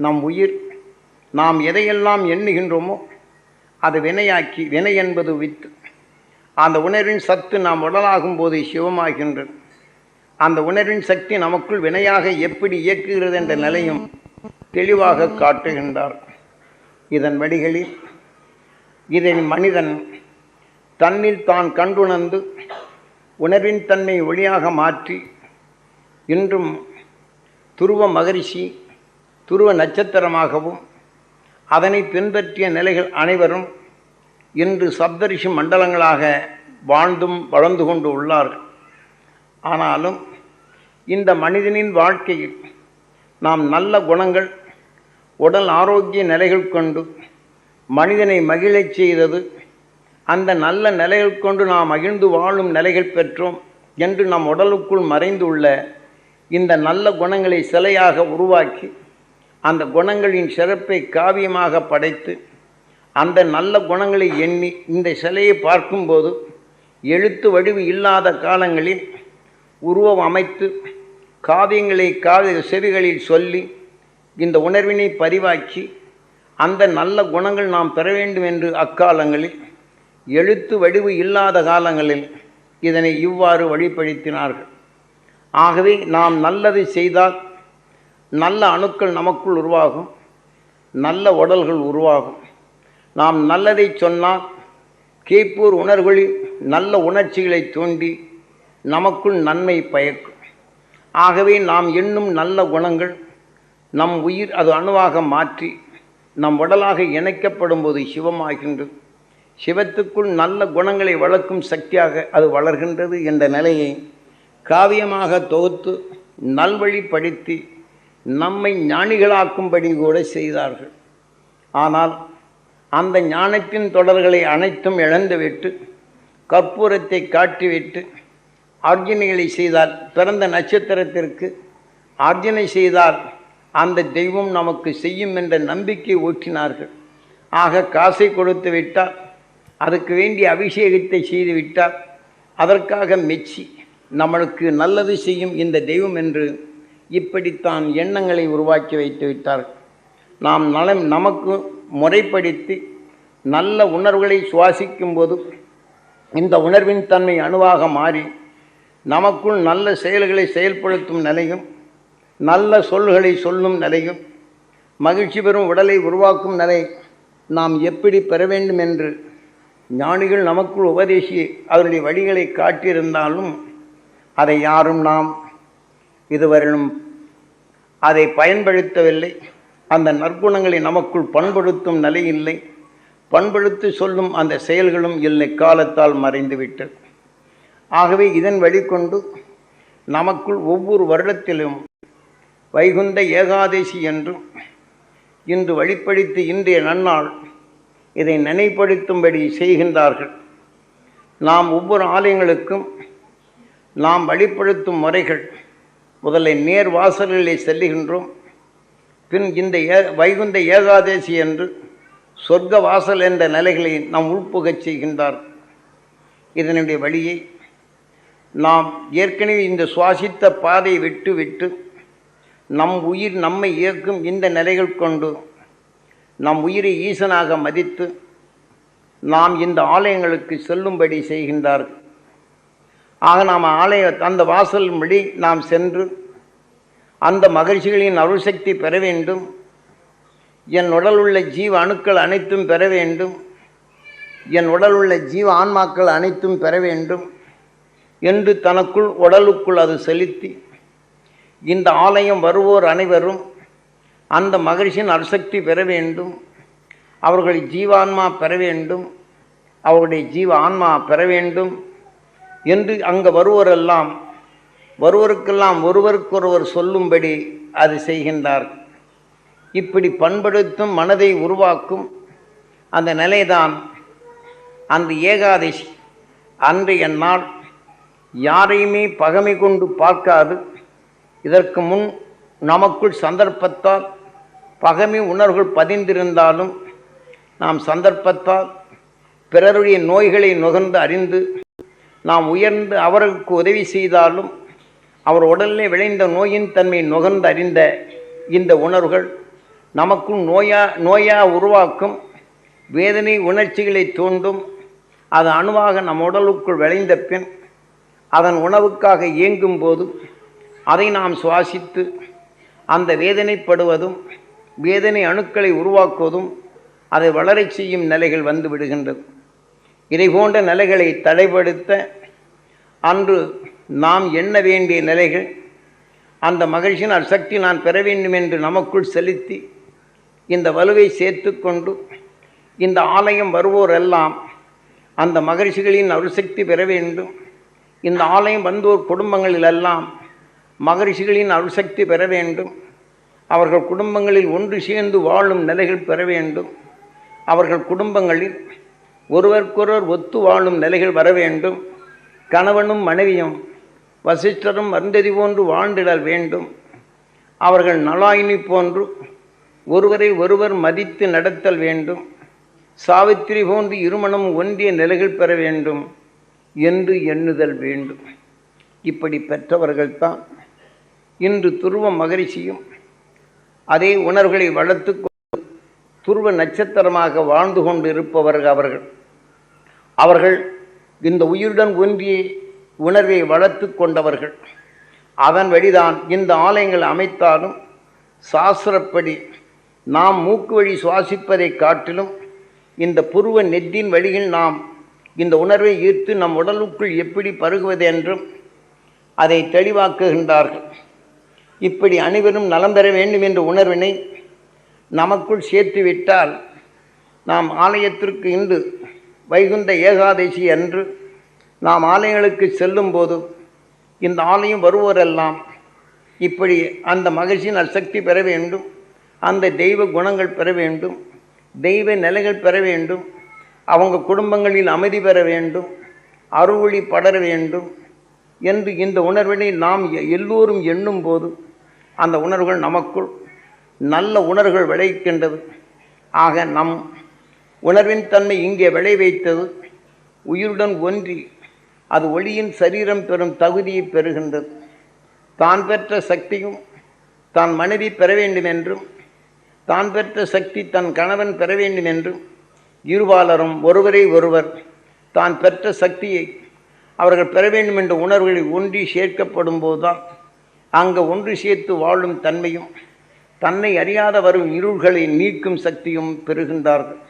நம் உயிர் நாம் எதையெல்லாம் எண்ணுகின்றோமோ அது வினையாக்கி வினை என்பது வித்து. அந்த உணர்வின் சத்து நாம் உடலாகும் போது சிவமாகின்றது அந்த உணர்வின் சக்தி நமக்குள் வினையாக எப்படி இயக்குகிறது என்ற நிலையும் தெளிவாக காட்டுகின்றார். இதன் வழிகளில் இதை மனிதன் தன்னில் தான் கண்டுணர்ந்து உணர்வின் தன்மை ஒளியாக மாற்றி இன்றும் துருவ மகரிஷி துருவ நட்சத்திரமாகவும் அதனை பின்பற்றிய நிலைகள் அனைவரும் இன்று சப்தரிஷி மண்டலங்களாக வாழ்ந்தும் வளர்ந்து கொண்டு உள்ளார்கள் ஆனாலும் இந்த மனிதனின் வாழ்க்கையில் நாம் நல்ல குணங்கள் உடல் ஆரோக்கிய நிலைகள் கொண்டு மனிதனை மகிழச் செய்தது அந்த நல்ல நிலைகள் கொண்டு நாம் மகிழ்ந்து வாழும் நிலைகள் பெற்றோம் என்று நம் உடலுக்குள் மறைந்துள்ள இந்த நல்ல குணங்களை சிலையாக உருவாக்கி அந்த குணங்களின் சிறப்பை காவியமாக படைத்து அந்த நல்ல குணங்களை எண்ணி இந்த சிலையை பார்க்கும்போது எழுத்து வடிவு இல்லாத காலங்களில் உருவம் அமைத்து காவியங்களை காவிய செவிகளில் சொல்லி இந்த உணர்வினை பதிவாக்கி அந்த நல்ல குணங்கள் நாம் பெற வேண்டும் என்று அக்காலங்களில் எழுத்து வடிவு இல்லாத காலங்களில் இதனை இவ்வாறு வழிப்படுத்தினார்கள் ஆகவே நாம் நல்லதை செய்தால் நல்ல அணுக்கள் நமக்குள் உருவாகும். நல்ல உடல்கள் உருவாகும். நாம் நல்லதை சொன்னால் கீப்பூர் உணர்வுகளில் நல்ல உணர்ச்சிகளை தூண்டி நமக்குள் நன்மை பயக்கும். ஆகவே நாம் எண்ணும் நல்ல குணங்கள் நம் உயிர் அது அணுவாக மாற்றி நம் உடலாக இணைக்கப்படும் போது சிவமாகின்றது. சிவத்துக்குள் நல்ல குணங்களை வளர்க்கும் சக்தியாக அது வளர்கின்றது என்ற நிலையை காவியமாக தொகுத்து நல்வழிப்படுத்தி நம்மை ஞானிகளாக்கும்படி கூட செய்தார்கள். ஆனால் அந்த ஞானத்தின் தொடர்களை அனைத்தும் இழந்துவிட்டு கற்பூரத்தை காட்டிவிட்டு ஆர்ஜனைகளை செய்தால் பிறந்த நட்சத்திரத்திற்கு ஆர்ஜனை செய்தால் அந்த தெய்வம் நமக்கு செய்யும் என்ற நம்பிக்கை ஊற்றினார்கள். ஆக காசை கொடுத்து விட்டால் அதுக்கு வேண்டிய அபிஷேகத்தை செய்து விட்டால் அதற்காக மெச்சி நம்மளுக்கு நல்லது செய்யும் இந்த தெய்வம் என்று இப்படித்தான் எண்ணங்களை உருவாக்கி வைத்து விட்டார் நாம் நலம் நமக்கு முறைப்படுத்தி நல்ல உணர்வுகளை சுவாசிக்கும் போது இந்த உணர்வின் தன்மை அணுவாக மாறி நமக்குள் நல்ல செயல்களை செயல்படுத்தும் நிலையும் நல்ல சொல்களை சொல்லும் நிலையும் மகிழ்ச்சி பெறும் உடலை உருவாக்கும் நிலை நாம் எப்படி பெற வேண்டும் என்று ஞானிகள் நமக்குள் உபதேசி அவருடைய வழிகளை காட்டியிருந்தாலும் அதை யாரும் நாம் இதுவரையிலும் அதை பயன்படுத்தவில்லை. அந்த நற்குணங்களை நமக்குள் பண்படுத்தும் நிலை இல்லை. பண்படுத்தி சொல்லும் அந்த செயல்களும் இல்லை காலத்தால் மறைந்துவிட்டது. ஆகவே இதன் வழிகொண்டு நமக்குள் ஒவ்வொரு வருடத்திலும் வைகுந்த ஏகாதசி என்றும் இன்று வழிப்படுத்தி இன்றைய நன்னாள் இதை நினைப்படுத்தும்படி செய்கின்றார்கள். நாம் ஒவ்வொரு ஆலயங்களுக்கும் நாம் வழிப்படுத்தும் முறைகள் முதல்ல நேர் வாசல்களை செல்லுகின்றோம். பின் இந்த ஏ வைகுந்த ஏகாதசி என்று சொர்க்க வாசல் என்ற நிலைகளை நாம் உள்புகச் செய்கின்றார். இதனுடைய வழியை நாம் ஏற்கனவே இந்த சுவாசித்த பாதை விட்டு விட்டு நம் உயிர் நம்மை இயக்கும் இந்த நிலைகள் கொண்டு நம் உயிரை ஈசனாக மதித்து நாம் இந்த ஆலயங்களுக்கு செல்லும்படி செய்கின்றார்கள். ஆக நாம் ஆலய அந்த வாசல் வழி நாம் சென்று அந்த மகிழ்ச்சிகளின் அருள் சக்தி பெற வேண்டும். என் உடல் உள்ள ஜீவ அணுக்கள் அனைத்தும் பெற வேண்டும். என் உடல் உள்ள ஜீவ ஆன்மாக்கள் அனைத்தும் பெற வேண்டும் என்று தனக்குள் உடலுக்குள் அது செலுத்தி இந்த ஆலயம் வருவோர் அனைவரும் அந்த மகிழ்ச்சியின் அருசக்தி பெற வேண்டும். அவர்கள் ஜீவான்மா பெற வேண்டும். அவருடைய ஜீவ ஆன்மா பெற வேண்டும். என்று அங்கே வருவோரெல்லாம் வருவருக்கெல்லாம் ஒருவருக்கொருவர் சொல்லும்படி அது செய்கின்றார். இப்படி பண்படுத்தும் மனதை உருவாக்கும் அந்த நிலைதான் அந்த ஏகாதசி. அன்றைய நாள் யாரையுமே பகமை கொண்டு பார்க்காது. இதற்கு முன் நமக்குள் சந்தர்ப்பத்தால் பகமை உணர்வுகள் பதிந்திருந்தாலும் நாம் சந்தர்ப்பத்தால் பிறருடைய நோய்களை நுகர்ந்து அறிந்து நாம் உயர்ந்து அவருக்கு உதவி செய்தாலும் அவர் உடலிலே விளைந்த நோயின் தன்மை நுகர்ந்து அறிந்த இந்த உணர்வுகள் நமக்கும் நோயா நோயா உருவாக்கும் வேதனை உணர்ச்சிகளை தூண்டும் அது அணுவாக நம் உடலுக்குள் விளைந்த பின் அதன் உணவுக்காக இயங்கும் போது அதை நாம் சுவாசித்து அந்த வேதனைப்படுவதும் வேதனை அணுக்களை உருவாக்குவதும் அதை வளரச் செய்யும் நிலைகள் வந்து விடுகின்றது. இதை போன்ற நிலைகளை தடைப்படுத்த அன்று நாம் எண்ண வேண்டிய நிலைகள் அந்த மகிழ்ச்சியின் சக்தி நான் பெற வேண்டும் என்று நமக்குள் செலுத்தி இந்த வலுவை சேர்த்து கொண்டு இந்த ஆலயம் வருவோரெல்லாம் அந்த மகரிஷிகளின் அருசக்தி பெற வேண்டும். இந்த ஆலயம் வந்தோர் குடும்பங்களிலெல்லாம் மகரிஷிகளின் அருசக்தி பெற வேண்டும். அவர்கள் குடும்பங்களில் ஒன்று சேர்ந்து வாழும் நிலைகள் பெற வேண்டும். அவர்கள் குடும்பங்களில் ஒருவருக்கொருவர் ஒத்து வாழும் நிலைகள் வர வேண்டும். கணவனும் மனைவியும் வசிஷ்டரும் வந்ததி போன்று வாழ்ந்திடல் வேண்டும். அவர்கள் நலாயினி போன்று ஒருவரை ஒருவர் மதித்து நடத்தல் வேண்டும். சாவித்திரி போன்று இருமணம் ஒன்றிய நிலைகள் பெற வேண்டும் என்று எண்ணுதல் வேண்டும். இப்படி பெற்றவர்கள்தான் இன்று துருவ மகரிஷியும் அதே உணர்வுகளை வளர்த்து கொண்டு துருவ நட்சத்திரமாக வாழ்ந்து கொண்டு இருப்பவர்கள் அவர்கள். அவர்கள் இந்த உயிருடன் ஒன்றிய உணர்வை வளர்த்து கொண்டவர்கள். அதன் வழிதான் இந்த ஆலயங்கள் அமைத்தாலும் சாஸ்திரப்படி நாம் மூக்கு வழி சுவாசிப்பதை காட்டிலும் இந்த புருவ நெத்தின் வழியில் நாம் இந்த உணர்வை ஈர்த்து நம் உடலுக்குள் எப்படி பருகுவது என்றும் அதை தெளிவாக்குகின்றார்கள். இப்படி அனைவரும் நலம் பெற வேண்டும் என்ற உணர்வினை நமக்குள் சேர்த்துவிட்டால் நாம் ஆலயத்திற்கு இன்று வைகுந்த ஏகாதசி அன்று நாம் ஆலயங்களுக்கு செல்லும்போது இந்த ஆலயம் வருவோரெல்லாம் இப்படி அந்த மகிழ்ச்சியின் சக்தி பெற வேண்டும் அந்த தெய்வ குணங்கள் பெற வேண்டும் தெய்வ நிலைகள் பெற வேண்டும் அவங்க குடும்பங்களில் அமைதி பெற வேண்டும் அருவொளி படர வேண்டும் என்று இந்த உணர்வினை நாம் எ- எல்லோரும் எண்ணும் போது அந்த உணர்வுகள் நமக்குள் நல்ல உணர்வுகள் விளைக்கின்றது ஆக நம் உணர்வின் தன்மை இங்கே விளை வைத்தது. உயிருடன் ஒன்றி அது ஒளியின் சரீரம் பெறும் தகுதியை பெறுகின்றது. தான் பெற்ற சக்தியும் தான் மனைவி பெற வேண்டும் என்றும் தான் பெற்ற சக்தி தன் கணவன் பெற வேண்டும் என்றும் இருபாலரும் ஒருவரை ஒருவர் தான் பெற்ற சக்தியை அவர்கள் பெற வேண்டும் என்ற உணர்வுகளில் ஒன்றி சேர்க்கப்படும் போதுதான் அங்கே ஒன்று சேர்த்து வாழும் தன்மையும் தன்னை அறியாத வரும் இருள்களை நீக்கும் சக்தியும் பெறுகின்றார்கள்.